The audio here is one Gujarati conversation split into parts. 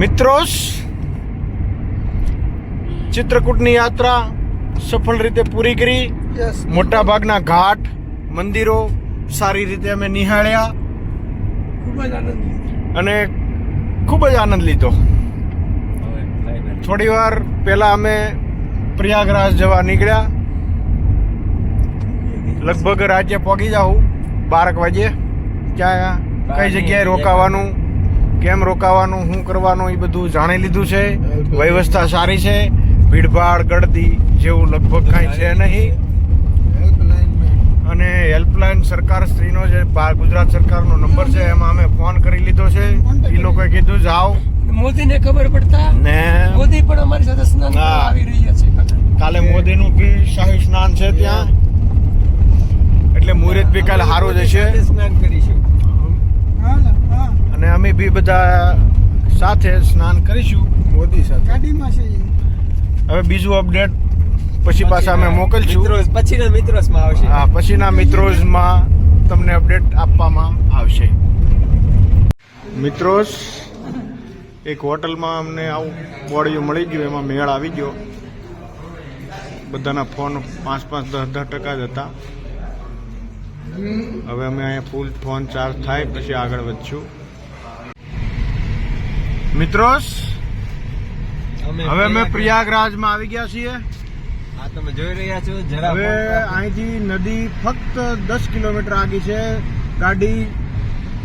મિત્રોસ ચિત્રકૂટની યાત્રા સફળ રીતે પૂરી કરી. મોટા ભાગના ઘાટ મંદિરો સારી રીતે અમે નિહાળ્યા. ખૂબ જ આનંદ અને ખૂબ જ આનંદ લીધો. થોડી વાર પહેલા અમે પ્રયાગરાજ જવા નીકળ્યા. લગભગ રાજ્ય પહોંચી જાઉં બારક વાગે ક્યાં કઈ જગ્યાએ રોકાવાનું? કેમ રોકાવાનું શું કરવાનું એ બધું જાણી લીધું છે. વ્યવસ્થા સારી છે. ભીડભાડ ગળદી જેવું લગભગ કાંઈ છે નહીં. અને હેલ્પલાઇન સરકાર શ્રીનો જે ગુજરાત સરકારનો નંબર છે એમાં અમે ફોન કરી લીધો છે. એ લોકોએ કીધું જાઓ. મોદીને ખબર પડતા? ને. મોદી પણ અમારી સાથે સ્નાન કરવા આવી રહ્યા છે કાલે. મોદીનું બી શાહી સ્નાન છે ત્યાં. એટલે મુહૂર્ત બી કાલે સારું જ હશે. સ્નાન કરીશું. અને અમે બી બધા સાથે સ્નાન કરીશું મોદી સાથે. ગાડીમાં છે હવે બીજું અપડેટ પછી પાછા અમે મોકલશું. પછીના મિત્રોસમાં આવશે. હા પછીના મિત્રોઝમાં તમને અપડેટ આપવામાં આવશે. મિત્રોસ એક હોટલમાં અમને આવું બોડિયું મળી ગયું એમાં મેળ આવી ગયો. બધાના ફોન પાંચ પાંચ દસ દસ ટકા જ હતા. હવે અમે અહીંયા ફૂલ ફોન ચાર્જ થાય પછી આગળ વધશું. મિત્રોસ હવે અમે પ્રયાગરાજમાં આવી ગયા છીએ. આ તમે જોઈ રહ્યા છો જરા હવે અહીંથી નદી ફક્ત દસ કિલોમીટર આગી છે. ગાડી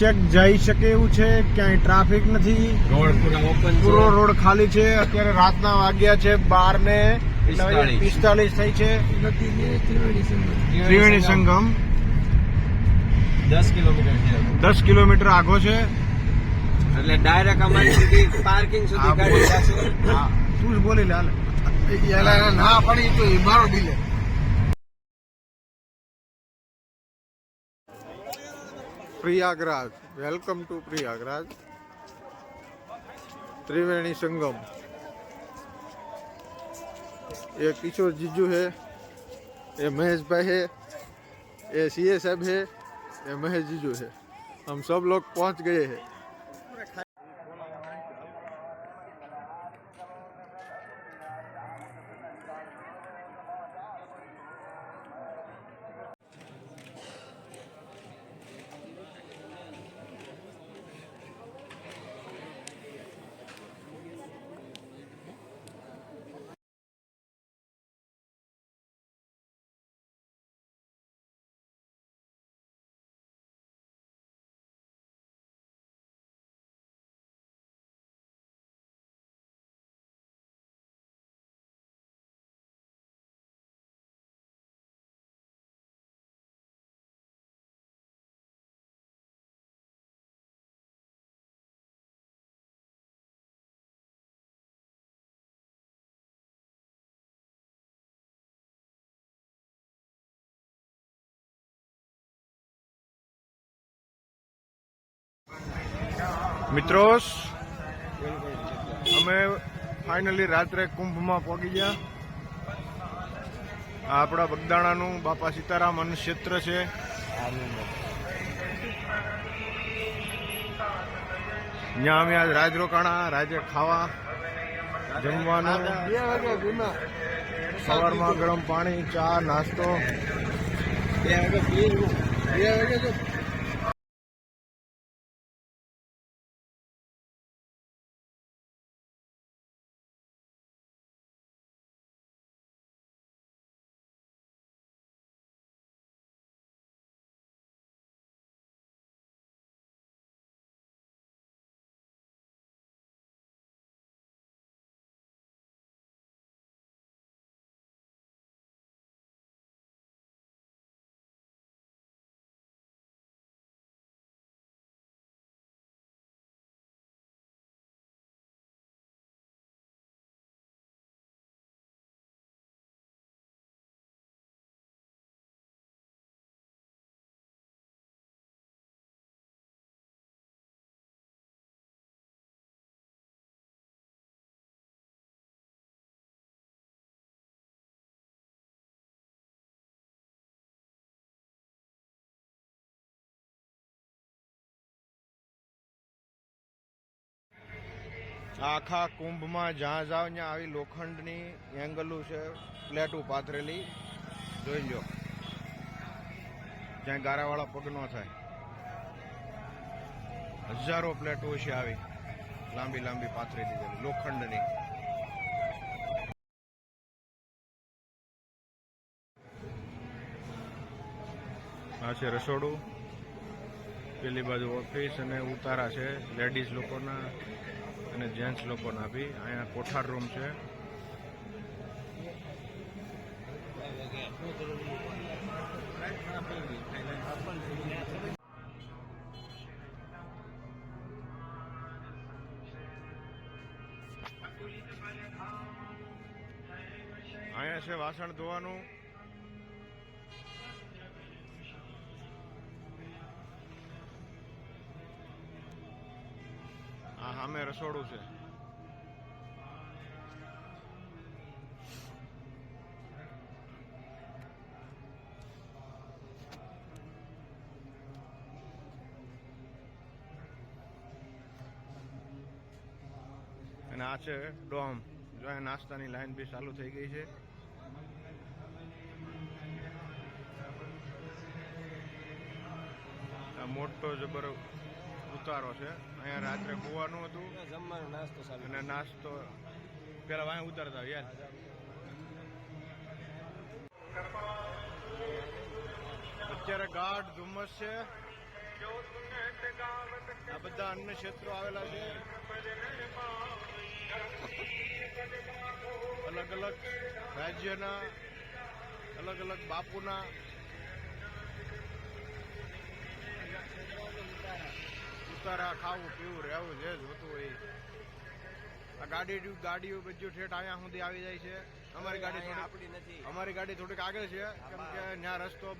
ચેક જઈ શકે એવું છે ક્યાંય ટ્રાફિક નથી. રોડ ઓપન પૂરો રોડ ખાલી છે. અત્યારે રાતના વાગ્યા છે બાર ને પિસ્તાલીસ થઈ છે. ત્રિવેણી સંગમ. દસ કિલોમીટર દસ કિલોમીટર આગો છે. એટલે ડાયરેક્ટ અમારી સુધી પાર્કિંગ સુધી હા, ગાડી બોલ. જશે હા, તું જ બોલી લે હાલે ના પડી તો એ મારો delay Prayagraj welcome to Prayagraj Triveni Sangam ये किशोर जीजू है ये महेश भाई है ये सी ए साहब है ये महेश जीजू है हम सब लोग पहुंच गए हैं મિત્રો, અમે ફાઇનલી રાત્રે કુંભમાં પહોંચી ગયા. આ આપણા બગદાણાનું બાપા સીતારામ અન્ન ક્ષેત્ર છે. ત્યાં અમે આજ રાજ રોકાણા, રાજે ખાવા, જમવાનું, સવારમાં ગરમ પાણી, ચા, નાસ્તો. બે વાગે બે વાગે આખા કુંભમાં જ્યાં જાવ ત્યાં આવી લોખંડની એંગલું છે પ્લેટું પાથરેલી જોઈ લો જ્યાં ગારાવાળા પગ ન થાય. હજારો પ્લેટો છે આવી. લાંબી લાંબી પાથરી દીધેલી લોખંડની. આ છે રસોડું. પેલી બાજુ ઓફિસ અને ઉતારા છે. લેડીઝ લોકોના અને જેન્ટ્સ લોકોના બી. અહીંયા કોઠાર રૂમ છે. અહીંયા છે વાસણ ધોવાનું. રસોડું છે. અને આ છે ડોમ. જો અહીંયા નાસ્તાની લાઈન બી ચાલુ થઈ ગઈ છે. આ મોટો જબર ઉતારો છે. અહીંયા રાત્રે ગોવાનું હતું. જમવાનો નાસ્તો અને નાસ્તો પેલા વાંહે ઉતરતા યાર. અત્યારે ગાઢ ધુમ્મસ છે. આ બધા અન્ય ક્ષેત્રો આવેલા છે. અલગ અલગ રાજ્યના અલગ અલગ બાપુના ઉતારા ખાવું પીવું રહેવું જે જોતું હોય આ ગાડી ગાડીઓ બધું ઠેઠ અહીંયા સુધી આવી જાય છે. અમારી ગાડી આપણી નથી. અમારી ગાડી થોડીક આગળ છે. કેમ કે ત્યાં રસ્તો.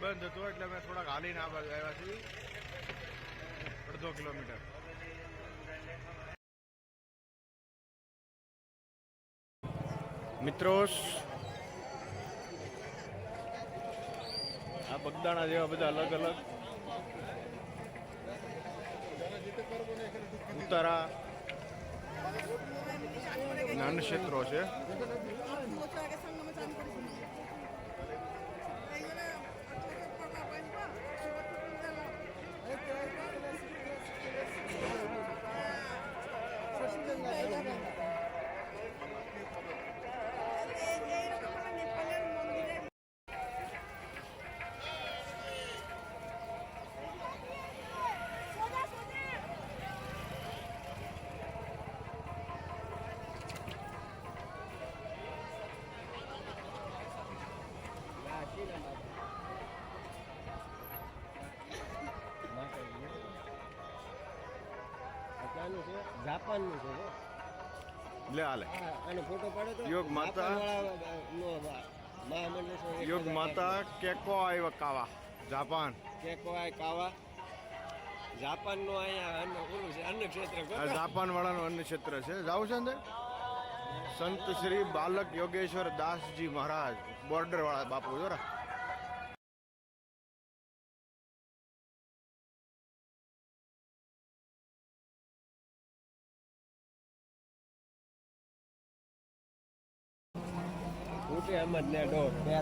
બંધ હતો એટલે અમે થોડાક હાલીને આ બાજુ આવ્યા છીએ. અડધો કિલોમીટર. મિત્રો આ બગદાણા જેવા બધા અલગ અલગ ઉતારા જ્ઞાન ક્ષેત્રો છે. આ જાપાનનું છે લે હાલે. અને ફોટો પાડો તો યોગ માતા. નો, યોગ માતા કેકો આવ્યા કાવા. જાપાન. કેકોઆઈ કાવા. જાપાનનું અહીંયા અન્ન ઓલું છે અન્ન ક્ષેત્ર જાપાન વાળાનું અન્ય ક્ષેત્ર છે. જાવ છે અંદર? સંત શ્રી બાલક યોગેશ્વર દાસજી મહારાજ બોર્ડર વાળા બાપુ જોરા. જ ને ડોર બે.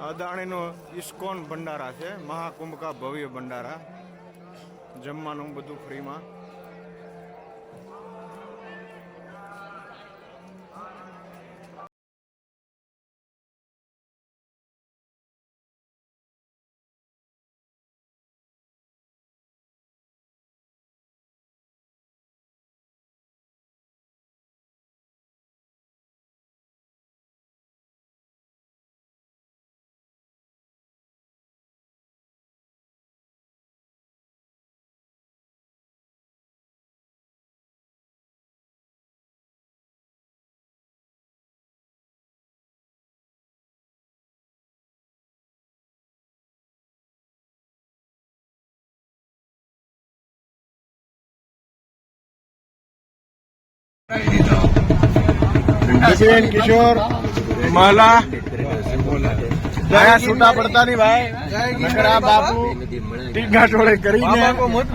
અદાણીનો ઇસ્કોન ભંડારા છે. મહાકુંભ કા ભવ્ય ભંડારા. જમવાનું બધું ફ્રીમાં. જસવીન કિશોર. મહલા છૂટા પડતા નહીં ભાઈ. બાપુ. ટીંગા ટોળે કરીને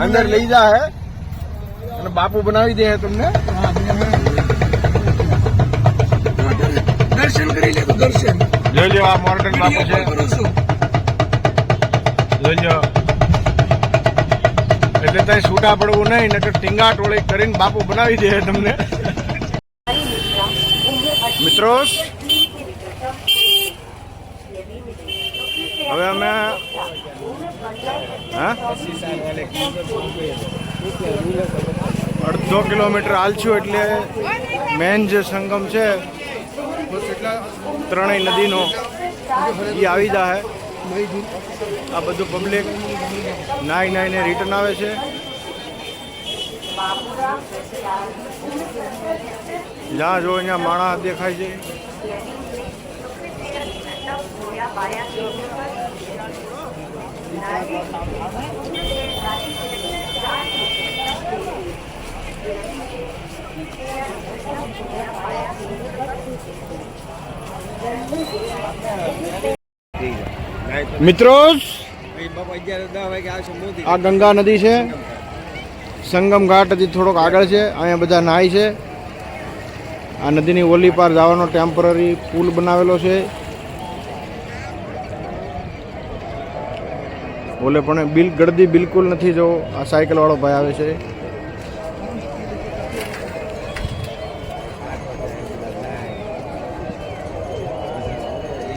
અંદર લઈ જા હે. અને બાપુ બનાવી દે તમને. દર્શન કરી લે દર્શન. જોઈ લો આ મોર્ડન બાપુ છે. જોઈ લો એટલે ત્યાં છૂટા પડવું નહીં, નકર ટીંગા ટોળે કરીને બાપુ બનાવી દે તમને. મિત્રો, હવે અમે અડધો કિલોમીટર હાલશું એટલે મેન જે સંગમ છે, ત્રણેય નદીનો એ આવી જાય આ બધું પબ્લિક નાઈ નાઈને રિટર્ન આવે છે. જ્યાં જો અહીંયા માણસ દેખાય છે. મિત્રો આ ગંગા નદી છે. સંગમ ઘાટ હજી થોડોક આગળ છે. અહીંયા બધા નાય છે. આ નદીની ઓલી પાર જવાનો ટેમ્પરરી પુલ બનાવેલો છે. ઓલે પણ બિલ ગળદી બિલકુલ નથી જો આ સાયકલ વાળો ભાઈ આવે છે.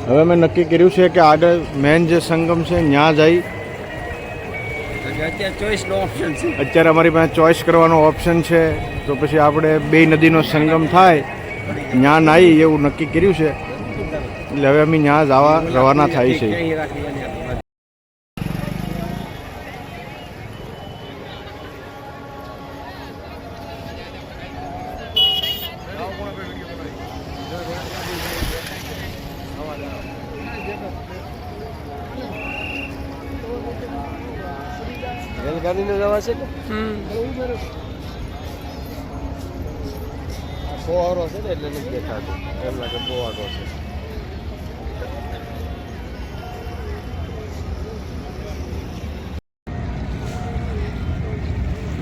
હવે મેં નક્કી કર્યું છે કે આગળ મેન જે સંગમ છે ત્યાં જઈ. અત્યારે અમારી પાસે ચોઈસ કરવાનો ઓપ્શન છે. તો પછી આપણે બે નદીનો સંગમ થાય ત્યાં નાઈ એવું નક્કી કર્યું છે. એટલે હવે અમે ત્યાં જવા રવાના થાય છે. જવા છે ને ફોવારો છે ને એટલે નથી દેખાતું. એમ લાગે ફોવારો છે.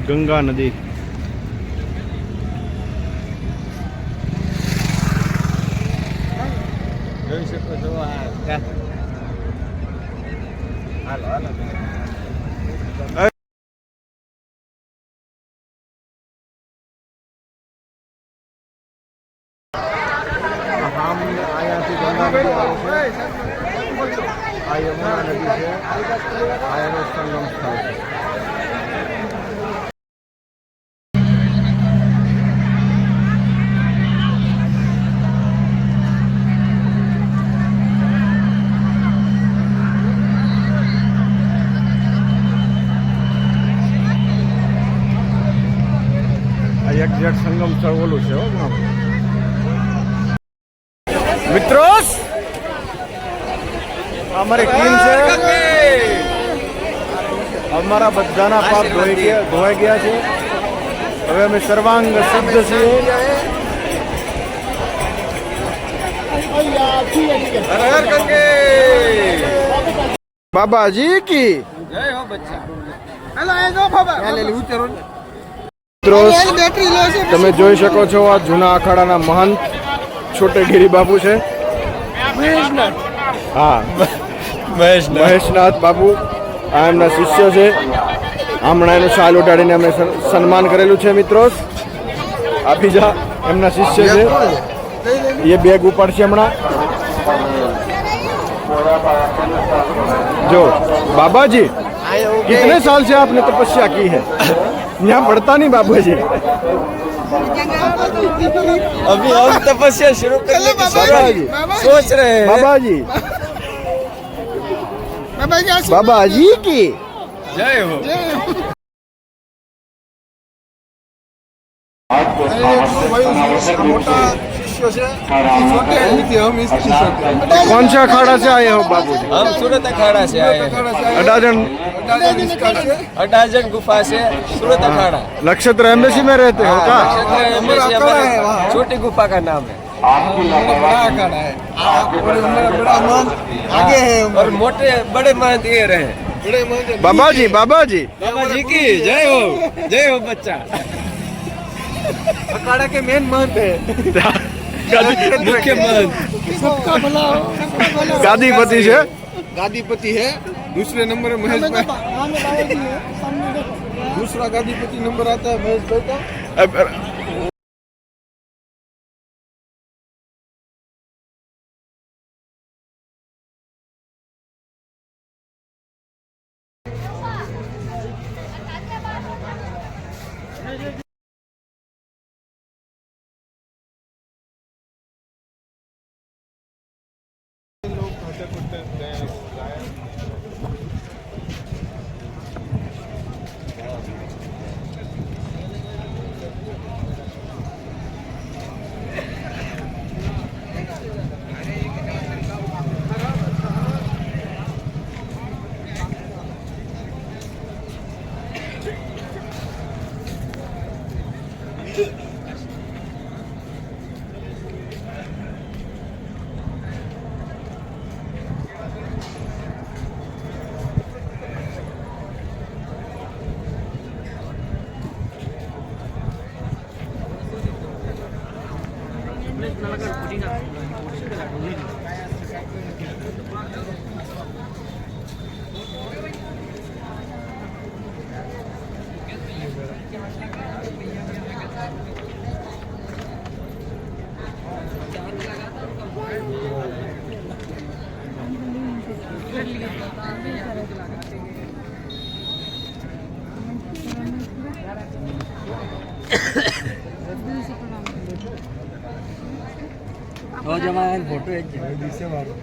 ગંગા નદી. જોઈ શકો છો હાલો હાલો અહીંયાથી ગંગા નદી આવે છે આ યમુના નદી છે આ એનો સંગમ સ્થળ છે આ એક્ઝેક્ટ સંગમ સ્થળ ઓલું છે હો પણ. મિત્રો, અમારી ટીમ છે. અમારા બધાના પાપ ધોઈ ગયા, ધોવાઈ ગયા છે. હવે અમે સર્વાંગ શુદ્ધ છીએ. બાબાજી કી? તમે જોઈ શકો છો આ જૂના અખાડાના મહંત. છોટેગીરી બાપુ છે હા મહેશનાથ બાપુ આ એમના શિષ્ય છે હમણાં એનું શાલ ઉડાડીને અમે સન- સન્માન કરેલું છે મિત્રો આ બીજા એમના શિષ્ય છે એ બેગ ઉપાડશે હમણાં જો બાબાજી कितने साल से आपने तपस्या की है यहाँ पढ़ता नहीं बाबू जी अभी हम तपस्या शुरू करने की बाबा जी सोच रहे हैं बाबा जी बाबा जी की जय हो कौन सा अखाड़ा से आए हो बाबू जी हम सूरत अखाड़ा से आए हैं अडाजन अटाजन गुफा से सूरत अखाड़ा नक्षत्र एम्बेसी में रहते हो हाँ, क्या नक्षत्र एम्बेसी हमारे छोटी गुफा का नाम है बड़ा अखाड़ा है बड़ा बड़ा मान आगे है और मोटे बड़े महंत ये रहे बड़े मान बाबाजी बाबाजी बाबा जी की जय हो जय हो बच्चा अखाड़ा के मेन महंत है मुख्य महंत गादीपति છે गादीपति है दूसरे नंबर में महेश भाई दूसरा गादीपति नंबर आता है महेश भाई का até por tanto tempo. Thank you. જમાવાનો ફોટો એ જ દિવસે વાળો.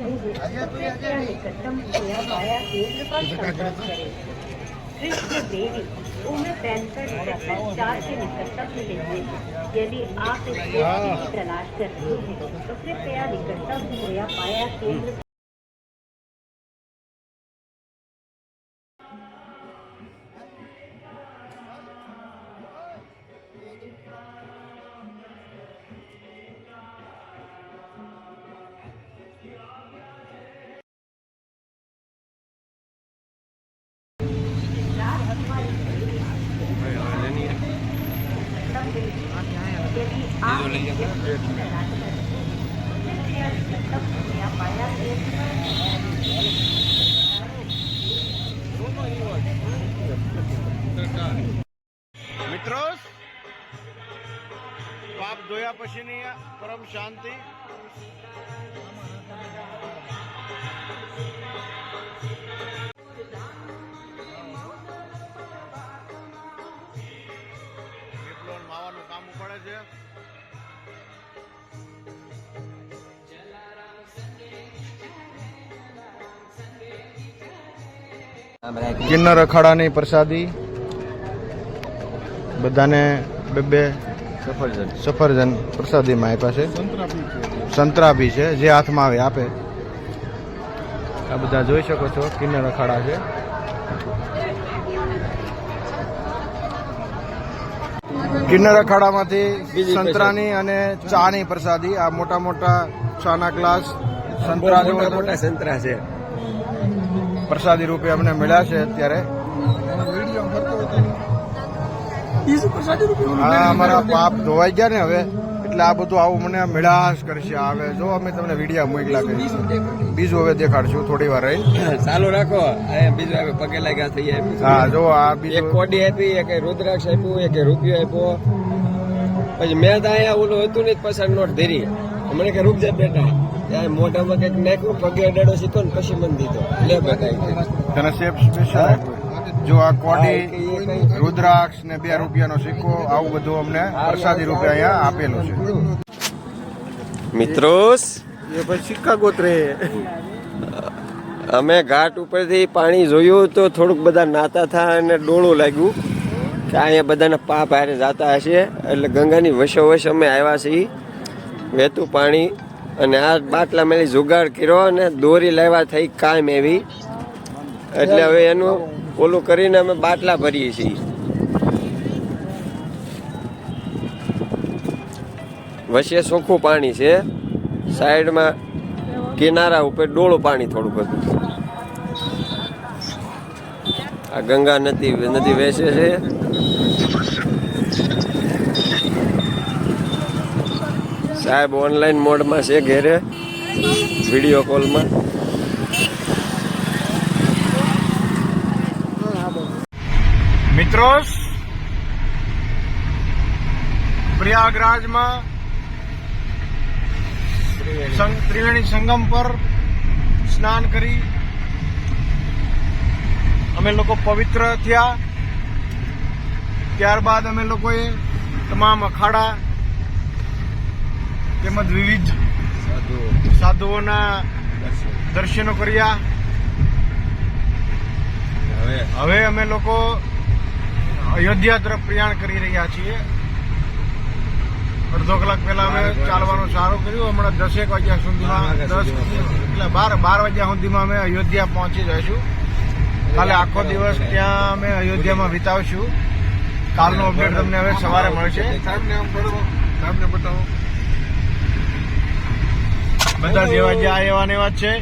तलाश करते हैं तो कृपया निकटतम सेवा पाया केंद्र पर संपर्क करें कृष्ण देवी उम्र पैंसठ वर्ष चार के निकटतम मिलेंगे यदि आप इस व्यक्ति की तलाश कर रहे हैं तो कृपया निकटतम सेवा पाया केंद्र પરમ શાંતિ. માવાનું કામ પડે છે? કિન્નર અખાડાની પ્રસાદી. બધાને બે બે સફરજન. સફરજન પ્રસાદીમાં આપ્યા છે. સંતરા બી છે જે હાથમાં આવે આપે. આ બધા જોઈ શકો છો કિન્નર અખાડા છે. કિન્નર અખાડામાંથી સંતરાની અને ચાની પ્રસાદી આ મોટા મોટા ચાના ગ્લાસ સંતરા મોટા સંતરા છે. પ્રસાદી રૂપે અમને મળ્યા છે અત્યારે. અમારા પાપ ધોવાઈ ગયા ને હવે. એટલે આ બધું આવું મને મેળાશ કરશે. આવે જો અમે તમને વિડીયા મોકલા કરી બીજું હવે દેખાડશું થોડી વાર રહી. ચાલુ રાખો. અહીંયા બીજું આવે પગે લાગ્યા થઈ જાય. હા જો આ એક કોડી આપી એક રુદ્રાક્ષ આપ્યું એક રૂપિયો આપ્યો. પછી મેં તો અહીંયા ઓલું હતું ને પસાર નોટ ધરી. મને કે રૂપ જાય બેટા. ત્યારે મોઢામાં કંઈક નાખ્યું પગે અડાડો શીખો ને પછી મને દીધો. લે બેટા તને સેફ સ્પેશિયલ જો આ કોડી રુદ્રાક્ષ ને બે રૂપિયાનો સિક્કો આવું બધું અમને પ્રસાદી રૂપે અહીંયા આપેલું છે. મિત્રો સિક્કા ગોતરે. અમે ઘાટ ઉપરથી પાણી જોયું તો થોડુંક બધા નાતા થા અને ડોળું લાગ્યું કે અહીંયા બધાના પાપ હારે જાતા હશે. એટલે ગંગાની વશો વશ અમે આવ્યા છીએ વહેતું પાણી અને આ બાટલા મેલી જુગાડ કર્યો અને દોરી લેવા થઈ કાયમ એવી. એટલે હવે એનું ઓલું કરીને અમે બાટલા ભરીએ છીએ. વચ્ચે ચોખ્ખું પાણી છે. સાઈડમાં કિનારા ઉપર ડોળું પાણી થોડુંક હતું. આ ગંગા નદી નદી વેસે છે. સાહેબ ઓનલાઈન મોડમાં છે ઘેરે. વીડિયો કોલમાં મિત્રો પ્રયાગરાજમાં ત્રિવેણી સંગમ પર સ્નાન કરી અમે લોકો પવિત્ર થયા. ત્યારબાદ અમે લોકોએ તમામ અખાડા તેમજ વિવિધ સાધુઓના દર્શનો કર્યા. હવે હવે અમે લોકો અયોધ્યા તરફ પ્રયાણ કરી રહ્યા છીએ. અડધો કલાક પહેલા અમે ચાલવાનું સારું કર્યું. હમણાં દસેક વાગ્યા સુધીમાં દસ એટલે બાર બાર વાગ્યા સુધીમાં અમે અયોધ્યા પહોંચી જઈશું. કાલે આખો દિવસ ત્યાં અમે અયોધ્યામાં વિતાવશું. કાલનો અપડેટ તમને હવે સવારે મળશે. બધા જેવા જ્યાં એવા ને એવા જ છે.